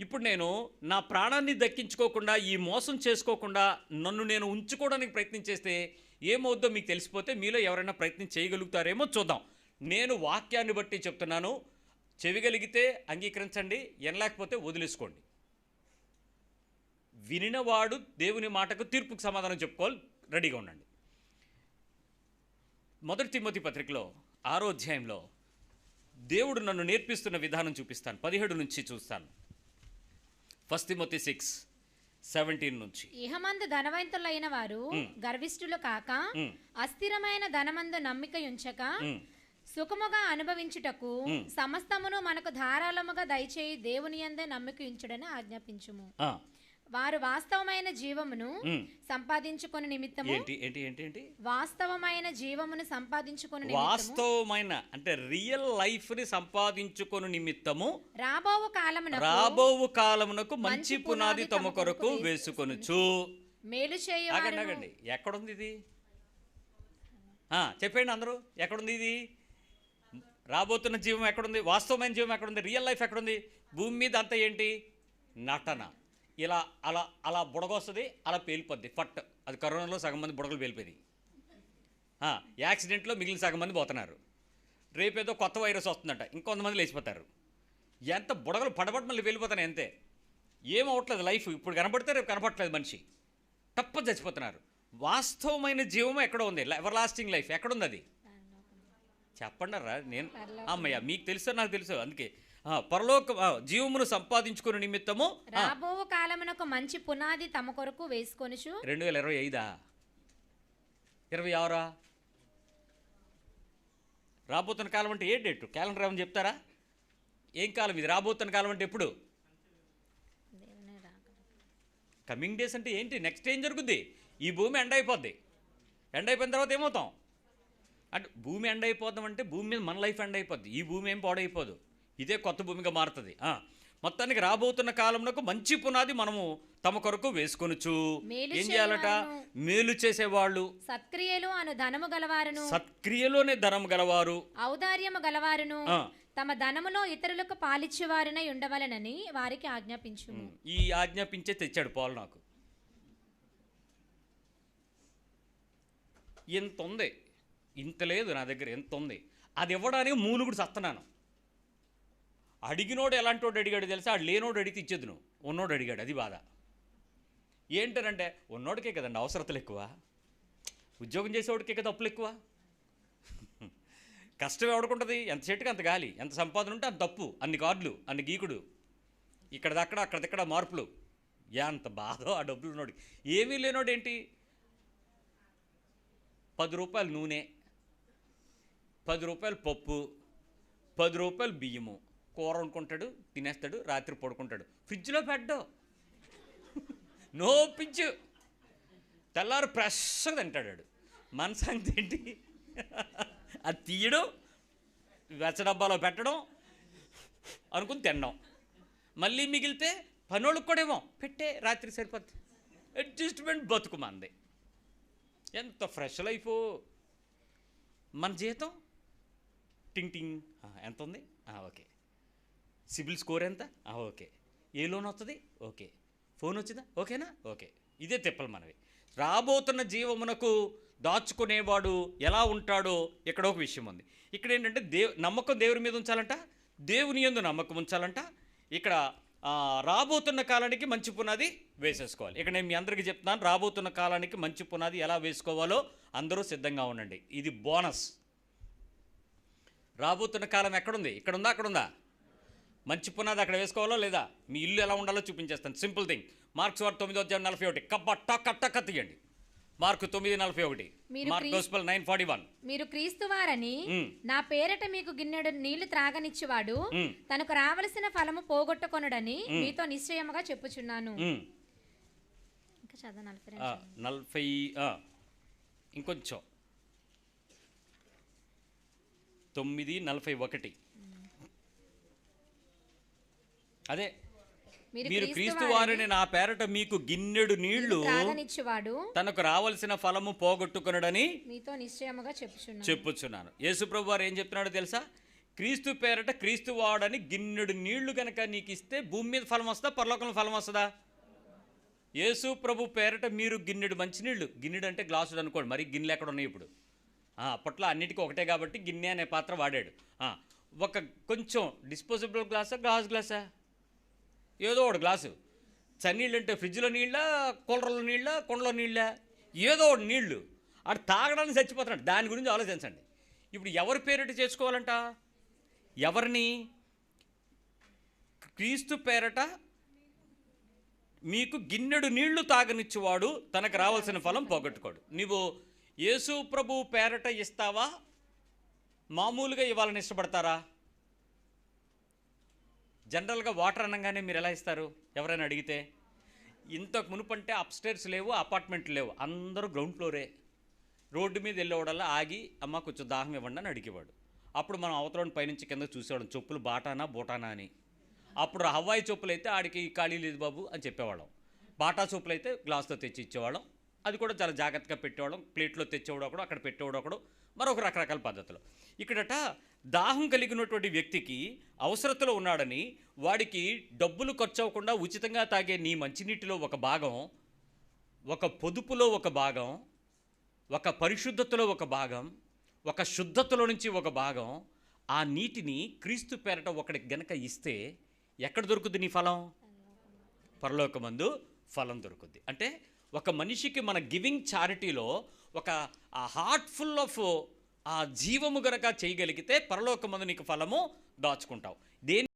ఇప్పుడు నేను నా ప్రాణాన్ని దక్కించుకోకుండా ఈ మోసం చేసుకోకుండా నన్ను నేను ఉంచుకోవడానికి ప్రయత్నం చేస్తే ఏమవుద్దో మీకు తెలిసిపోతే మీలో ఎవరైనా ప్రయత్నం చేయగలుగుతారేమో చూద్దాం. నేను వాక్యాన్ని బట్టి చెప్తున్నాను. చెవిగలిగితే అంగీకరించండి ఎనలేకపోతే వదిలేసుకోండి. వినినవాడు దేవుని మాటకు తీర్పుకు సమాధానం చెప్పుకోవాలి. రెడీగా ఉండండి. మొదటి తిమ్మతి పత్రికలో ఆరో అధ్యాయంలో దేవుడు నన్ను నేర్పిస్తున్న విధానం చూపిస్తాను. పదిహేడు నుంచి చూస్తాను. ఫస్ట్ తిమ్మతి సిక్స్ సెవెంటీన్ నుంచి. ఇహమందు ధనవంతులైన వారు గర్విష్ఠులు కాక. అస్థిరమైన ధనమందు నమ్మిక ఉంచక. సుఖముగా అనుభవించుటకు సమస్తమును మనకు ధారాళముగా దయచేయి దేవుని యందే నమ్మిక ఉంచుడని ఆజ్ఞాపించుము. వారు వాస్తవమైన జీవమును. సంపాదించుకుని నిమిత్తము. ఏంటి ఏంటి ఏంటి ఏంటి? వాస్తవమైన జీవమును సంపాదించుకుని వాస్తవమైన అంటే రియల్ లైఫ్ని సంపాదించుకొని నిమిత్తము. రాబోవు కాలమున రాబోవు కాలమునకు మంచి పునాది తమ కొరకు వేసుకొనుచు. మేలు చేయ ఆగండి ఆగండి. ఎక్కడుంది ఇది? చెప్పండి అందరూ. ఎక్కడుంది ఇది? రాబోతున్న జీవం ఎక్కడుంది? వాస్తవమైన జీవం ఎక్కడుంది? రియల్ లైఫ్ ఎక్కడుంది? భూమి మీద అంతా ఏంటి? నటన. ఇలా అలా అలా బుడగొస్తుంది అలా పేలిపోద్ది. ఫట్. అది కరోనాలో సగం మంది బుడగలు పేలిపోయింది యాక్సిడెంట్లో మిగిలిన సగం మంది పోతున్నారు. రేపేదో కొత్త వైరస్ వస్తుందంట. ఇంకొంతమంది లేచిపోతారు. ఎంత బుడగలు పడబడి మళ్ళీ వెళ్ళిపోతాయి అంతే ఏమవట్లేదు లైఫ్. ఇప్పుడు కనబడితే రేపు కనపడట్లేదు మనిషి. తప్ప చచ్చిపోతున్నారు. వాస్తవమైన జీవం ఎక్కడ ఉంది. Everlasting life. ఎక్కడుంది అది? చెప్పండి రా నేను అమ్మయ్య మీకు తెలుసో నాకు తెలుసు అందుకే. పరలోక జీవమును సంపాదించుకునే నిమిత్తము ఆ, రాబోవు కాలమునకు మంచి పునాది తమ కొరకు వేసుకొనుచు. రెండు వేల ఇరవై ఐదా? ఇరవై ఆరా? రాబోతున్న కాలం అంటే ఏ డేట్? క్యాలెండర్ ఏమని చెప్తారా? ఏం కాలం ఇది? రాబోతున్న కాలం అంటే ఎప్పుడు? కమింగ్ డేస్ అంటే ఏంటి? నెక్స్ట్ ఏం జరుగుద్ది? ఈ భూమి ఎండ అయిపోద్ది. ఎండ అయిపోయిన తర్వాత ఏమవుతాం? అంటే భూమి ఎండ అయిపోతాం అంటే భూమి మీద మన లైఫ్ ఎండ అయిపోద్ది. ఈ భూమి ఏం పాడైపోదు. ఇదే కొత్త భూమిగా మారుతుంది. మొత్తానికి రాబోతున్న కాలంలో మంచి పునాది మనము తమ కొరకు వేసుకొనొచ్చు మేలు ఏం చేయాలట. మేలు చేసేవాళ్ళు. సత్క్రియలు అను ధనము గలవారును. సత్క్రియలోనే ధనం గలవారు. ఔదార్యము గలవారును. తమ ధనములో ఇతరులకు పాలిచ్చేవారినై ఉండవలనని వారికి ఆజ్ఞాపించుము. ఈ ఆజ్ఞాపించే తెచ్చాడు పాలు నాకు. ఇంత ఉంది? ఇంత లేదు నా దగ్గర ఎంత ఉంది? అది ఇవ్వడానికి మూలుగుడు సత్తనాను అడిగినోడు ఎలాంటోడు అడిగాడు తెలుసా? ఆడు లేనోడు అడిగితే ఇచ్చేది నువ్వు. ఉన్నోడు అడిగాడు అది బాధ. ఏంటనంటే ఉన్నోడికే కదండి అవసరతలు ఎక్కువ. ఉద్యోగం చేసేవాడికే కదా అప్పులు ఎక్కువ. కష్టం ఎవడుకుంటుంది? ఎంత చెట్టుకి అంత గాలి. ఎంత సంపాదన ఉంటే అంత తప్పు. అన్ని కార్డులు అన్ని గీకుడు. ఇక్కడ ఇక్కడదక్కడ అక్కడదక్కడ మార్పులు. ఎంత బాధో ఆ డబ్బులు ఉన్నోడు ఏమీ లేనోడు ఏంటి పది రూపాయలు నూనె. పది రూపాయలు పప్పు పది రూపాయలు బియ్యము. కూర వండుకుంటాడు తినేస్తాడు రాత్రి పడుకుంటాడు. ఫ్రిడ్జ్లో పెట్టడు నో పిచ్చు తెల్లారు ఫ్రెష్గా తింటాడు మన సంగతి ఏంటి అది తీయడం వెచ్చ డబ్బాలో పెట్టడం అనుకుని తినడం. మళ్ళీ మిగిలితే పనోళ్ళకి కూడా ఏమో పెట్టే రాత్రి సరిపోద్ది. అడ్జస్ట్మెంట్ బతుకు మంది. ఎంత ఫ్రెష్ లైఫ్. మన జీతం టింగ్ టింగ్. ఎంత ఉంది ఓకే. సిబిల్ స్కోర్ ఎంత? ఓకే. ఏ లోన్ వస్తుంది? ఓకే. ఫోన్ వచ్చిందా? ఓకేనా? ఓకే. ఇదే తిప్పలు మనవి. రాబోతున్న జీవమునకు దాచుకునేవాడు ఎలా ఉంటాడో ఇక్కడ ఒక విషయం ఉంది. ఇక్కడ ఏంటంటే దేవ్ నమ్మకం దేవుని మీద ఉంచాలంట దేవుని యందు నమ్మకం ఉంచాలంట. ఇక్కడ రాబోతున్న కాలానికి మంచి పునాది వేసేసుకోవాలి. ఇక్కడ నేను మీ అందరికీ చెప్తున్నాను రాబోతున్న కాలానికి మంచి పునాది ఎలా వేసుకోవాలో అందరూ సిద్ధంగా ఉండండి. ఇది బోనస్. రాబోతున్న కాలం ఎక్కడుంది? ఇక్కడ ఉందా అక్కడ ఉందా మంచి పునాది అక్కడ వేసుకోవాలో లేదా? మీ ఇల్లు ఎలా ఉండాలో చూపించేస్తాను. సింపుల్ థింగ్ మార్క్స్ వారు తొమ్మిది అధ్యాయం నలభై ఒకటి. కబ్బ టక్క టక్క తీయండి. మార్కు తొమ్మిది నలభై ఒకటి. మీరు మార్క్ క్రీస్తు- గోస్పల్ నైన్ ఫార్టీ వన్ మీరు క్రీస్తువారని మ్. నా పేరట మీకు గిన్నెడు నీళ్ళు త్రాగనిచ్చువాడు. మ్. తనకు రావలసిన ఫలము పోగొట్టుకొనుడని మీతో నిశ్చయముగా చెప్పుచున్నాను. ఇంకా చదువు నలభై ఇంకొంచెం. తొమ్మిది నలభై ఒకటి. అదే మీరు క్రీస్తు వారిని నా పేరట మీకు గిన్నెడు నీళ్ళు తనకు రావలసిన ఫలము పోగొట్టుకొనడని మీతో నిశ్చయముగా చెప్పుచున్నాను. చెప్పుచున్నాను. యేసుప్రభు వారు ఏం చెప్తున్నాడో తెలుసా? క్రీస్తు పేరట క్రీస్తు వాడని గిన్నెడు నీళ్ళు గనక నీకు ఇస్తే భూమి మీద ఫలం వస్తుందా? పరలోకంలో ఫలం వస్తుందా? యేసు ప్రభు పేరట మీరు గిన్నెడు మంచినీళ్ళు గిన్నెడు అంటే గ్లాసుడు అనుకోండి. మరి గిన్నెలు ఎక్కడ ఉన్నాయి ఇప్పుడు? అప్పట్లో అన్నిటికీ ఒకటే కాబట్టి గిన్నె అనే పాత్ర వాడాడు. ఒక కొంచెం డిస్పోజబుల్ గ్లాసా గ్లాస్ గ్లాసా ఏదో ఒకటి గ్లాసు చన్నీళ్ళు అంటే ఫ్రిడ్జ్లో నీళ్ళ కూలర్లో నీళ్ళ కొండలో నీళ్ళ? ఏదో ఒకటి నీళ్ళు అటు తాగడానికి చచ్చిపోతున్నాడు. దాని గురించి ఆలోచించండి. ఇప్పుడు ఎవరి పేరిట చేసుకోవాలంట? ఎవరిని? క్రీస్తు పేరట మీకు గిన్నెడు నీళ్ళు తాగనిచ్చేవాడు తనకు రావాల్సిన ఫలం పోగొట్టుకోడు. నీవు యేసు ప్రభు పేరట ఇస్తావా? మామూలుగా ఇవ్వాలని ఇష్టపడతారా? జనరల్గా వాటర్ అనగానే మీరు ఎలా ఇస్తారు? ఎవరైనా అడిగితే. ఇంతకు మునుపంటే అప్స్టేర్స్ లేవు అపార్ట్మెంట్లు లేవు. అందరూ గ్రౌండ్ ఫ్లోరే. రోడ్డు మీద వెళ్ళేవాడల్లా ఆగి అమ్మ కొంచెం దాహం ఇవ్వండి అని అడిగేవాడు. అప్పుడు మనం అవతలని పైనుంచి కింద చూసేవాళ్ళం చెప్పులు బాటానా బోటానా అని. అప్పుడు హవాయి చెప్పులు అయితే ఆడికి ఖాళీ లేదు బాబు అని చెప్పేవాళ్ళం. బాటా చెప్పులు అయితే గ్లాస్తో తెచ్చి ఇచ్చేవాళ్ళం. అది కూడా చాలా జాగ్రత్తగా పెట్టేవాళ్ళం. ప్లేట్లో తెచ్చేవాడు ఒకడు అక్కడ పెట్టేవాడు ఒకడు. మరొక రకరకాల పద్ధతులు. ఇక్కడట దాహం కలిగినటువంటి వ్యక్తికి అవసరతలో ఉన్నాడని వాడికి డబ్బులు ఖర్చు అవ్వకుండా ఉచితంగా తాగే నీ మంచినీటిలో ఒక భాగం ఒక పొదుపులో ఒక భాగం ఒక పరిశుద్ధతలో ఒక భాగం ఒక శుద్ధతలో నుంచి ఒక భాగం ఆ నీటిని క్రీస్తు పేరట ఒకడికి గనక ఇస్తే ఎక్కడ దొరుకుద్ది నీ ఫలం? పరలోకమందు ఫలం దొరుకుద్ది. అంటే ఒక మనిషికి మన గివింగ్ చారిటీలో ఒక ఆ హార్ట్ ఫుల్ ఆఫ్ ఆ జీవము గనక చేయగలిగితే పరలోకమందు నీకు ఫలము దాచుకుంటావు. దేని